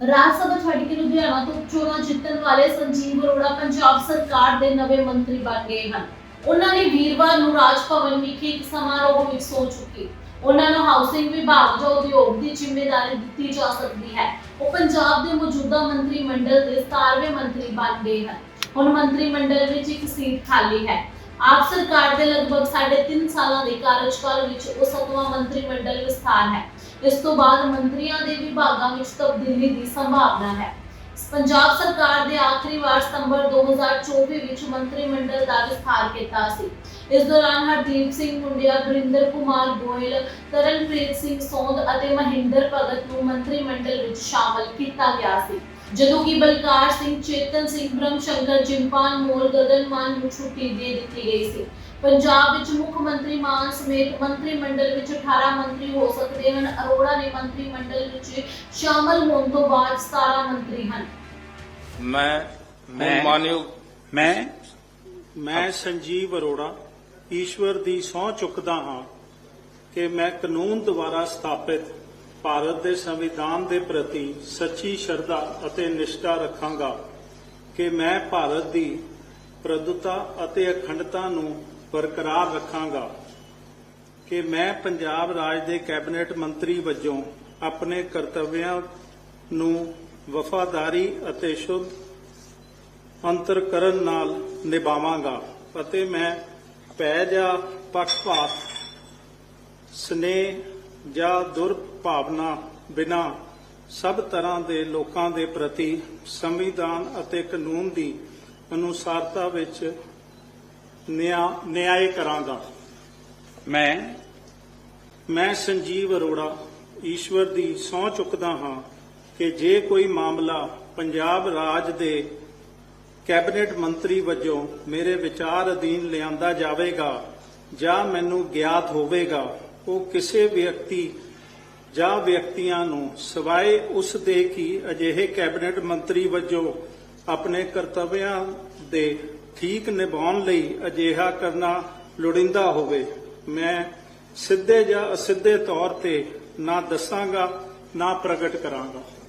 ਰਾਜ ਸਭਾ ਛੱਡ ਕੇ ਲੁਧਿਆਣਾ ਤੋਂ ਚੋਣਾਂ ਜਿੱਤਣ ਵਾਲੇ ਸੰਜੀਵ ਅਰੋੜਾ ਪੰਜਾਬ ਸਰਕਾਰ ਦੇ ਨਵੇਂ ਮੰਤਰੀ ਬਣ ਗਏ ਹਨ। ਉਹਨਾਂ ਨੇ ਵੀਰਵਾਰ ਨੂੰ ਰਾਜ ਭਵਨ ਵਿਖੇ ਇੱਕ ਸਮਾਰੋਹ ਵਿੱਚ ਸੌ ਚੁੱਕੀ। ਉਹਨਾਂ ਨੂੰ ਹਾਊਸਿੰਗ ਵਿਭਾਗ ਜਾਂ ਉਦਯੋਗ ਦੀ ਜ਼ਿੰਮੇਵਾਰੀ ਦਿੱਤੀ ਜਾ ਸਕਦੀ ਹੈ। ਉਹ ਪੰਜਾਬ ਦੇ ਮੌਜੂਦਾ ਮੰਤਰੀ ਮੰਡਲ ਦੇ 17ਵੇਂ ਮੰਤਰੀ ਬਣ ਗਏ ਹਨ। ਹੁਣ ਮੰਤਰੀ ਮੰਡਲ ਵਿੱਚ ਇੱਕ ਸੀਟ ਖਾਲੀ ਹੈ। ਆਪ ਸਰਕਾਰ ਦੇ ਲਗਭਗ 3.5 ਸਾਲਾਂ ਦੇ ਕਾਰਜਕਾਲ ਵਿੱਚ ਉਹ ਸਤਵਾਂ ਮੰਤਰੀ ਮੰਡਲ ਵਿਸਥਾਰ ਹੈ। ਇਸ ਤੋਂ ਬਾਅਦ ਮੰਤਰੀਆਂ ਦੇ ਵਿਭਾਗਾਂ ਵਿੱਚ ਤਬਦੀਲੀ ਦੀ ਸੰਭਾਵਨਾ ਹੈ। ਪੰਜਾਬ ਸਰਕਾਰ ਦੇ ਆਖਰੀ ਵਾਰ ਸਤੰਬਰ 2024 ਵਿੱਚ ਮੰਤਰੀ ਮੰਡਲ ਦਾ ਵਿਸਥਾਰ ਕੀਤਾ ਸੀ। ਇਸ ਦੌਰਾਨ ਹਰਦੀਪ ਸਿੰਘ ਮੁੰਡਿਆ, ਗੁਰਿੰਦਰ ਕੁਮਾਰ ਗੋਇਲ, ਤਰਨਪ੍ਰੀਤ ਸਿੰਘ ਸੋਂਦ ਅਤੇ ਮਹਿੰਦਰ ਭਗਤ ਨੂੰ ਮੰਤਰੀ ਮੰਡਲ ਵਿੱਚ ਸ਼ਾਮਲ ਕੀਤਾ ਗਿਆ ਸੀ। ਜਦੋਂ ਕਿ ਬਲਕਾਰ ਸਿੰਘ, ਚੇਤਨ ਸਿੰਘ ਬ੍ਰਹਮ ਸ਼ੰਕਰ ਜਿੰਪਾਲ ਮੋਲ ਗਗਨ ਮਾਨ ਨੂੰ ਛੁੱਟੀ ਦੇ ਦਿੱਤੀ ਗਈ ਸੀ। ਪੰਜਾਬ ਵਿੱਚ ਮੁੱਖ ਮੰਤਰੀ ਮਾਨ ਸਮੇਤ ਮੰਤਰੀ ਮੰਡਲ ਵਿੱਚ 18 ਮੰਤਰੀ ਹੋ ਸਕਦੇ ਹਨ। ਅਰੋੜਾ ਨੇ ਮੰਤਰੀ ਮੰਡਲ ਵਿੱਚ ਸ਼ਾਮਲ ਹੋਣ ਤੋਂ ਬਾਅਦ 17 ਮੰਤਰੀ ਹਨ। ਮੈਂ ਮੈਂ- ਮਾਨਯੋਗ ਮੈਂ ਮੈਂ ਸੰਜੀਵ ਅਰੋੜਾ ਈਸ਼ਵਰ ਦੀ ਸਹੁੰ ਚੁੱਕਦਾ ਹਾਂ ਕਿ ਮੈਂ ਕਾਨੂੰਨ ਦੁਆਰਾ ਸਥਾਪਿਤ ਭਾਰਤ ਦੇ ਸੰਵਿਧਾਨ ਦੇ ਪ੍ਰਤੀ ਸੱਚੀ ਸ਼ਰਧਾ ਅਤੇ ਨਿਸ਼ਠਾ ਰੱਖਾਂਗਾ ਕਿ ਮੈਂ ਭਾਰਤ ਦੀ ਪ੍ਰਭੁਤਾ ਅਤੇ ਅਖੰਡਤਾ ਨੂੰ ਬਰਕਰਾਰ ਰੱਖਾਂਗਾ ਕਿ ਮੈਂ ਪੰਜਾਬ ਰਾਜ ਦੇ ਕੈਬਨਿਟ ਮੰਤਰੀ ਵਜੋਂ ਆਪਣੇ ਕਰਤੱਵਿਆਂ ਨੂੰ ਵਫਾਦਾਰੀ ਅਤੇ ਸ਼ੁੱਧ ਅੰਤਰਕਰਨ ਨਾਲ ਨਿਭਾਵਾਂਗਾ ਅਤੇ ਮੈਂ ਪੈ ਜਾਂ ਪੱਖਪਾਤ ਸਨੇਹ ਜਾਂ ਦੁਰਭਾਵਨਾ ਬਿਨਾ ਸਭ ਤਰ੍ਹਾਂ ਦੇ ਲੋਕਾਂ ਦੇ ਪ੍ਰਤੀ ਸੰਵਿਧਾਨ ਅਤੇ ਕਾਨੂੰਨ ਦੀ ਅਨੁਸਾਰਤਾ ਵਿੱਚ ਨਿਆਂ ਨਿਆਂ ਕਰਾਂਗਾ ਮੈਂ ਮੈਂ ਸੰਜੀਵ ਅਰੋੜਾ ਈਸ਼ਵਰ ਦੀ ਸਹੁੰ ਚੁੱਕਦਾ ਹਾਂ ਕਿ ਜੇ ਕੋਈ ਮਾਮਲਾ ਪੰਜਾਬ ਰਾਜ ਦੇ ਕੈਬਨਿਟ ਮੰਤਰੀ ਵਜੋਂ ਮੇਰੇ ਵਿਚਾਰ ਅਧੀਨ ਲਿਆਂਦਾ ਜਾਵੇਗਾ ਜਾਂ ਮੈਨੂੰ ਗਿਆਤ ਹੋਵੇਗਾ ਉਹ ਕਿਸੇ ਵਿਅਕਤੀ ਜਾਂ ਵਿਅਕਤੀਆਂ ਨੂੰ ਸਿਵਾਏ ਉਸ ਦੇ ਕਿ ਅਜਿਹੇ ਕੈਬਨਿਟ ਮੰਤਰੀ ਵਜੋਂ ਆਪਣੇ ਕਰਤੱਵਿਆਂ ਦੇ ਠੀਕ ਨਿਭਾਉਣ ਲਈ ਅਜਿਹਾ ਕਰਨਾ ਲੋੜੀਂਦਾ ਹੋਵੇ। ਮੈਂ ਸਿੱਧੇ ਜਾਂ ਅਸਿੱਧੇ ਤੌਰ ਤੇ ਨਾ ਦੱਸਾਂਗਾ, ਨਾ ਪ੍ਰਗਟ ਕਰਾਂਗਾ।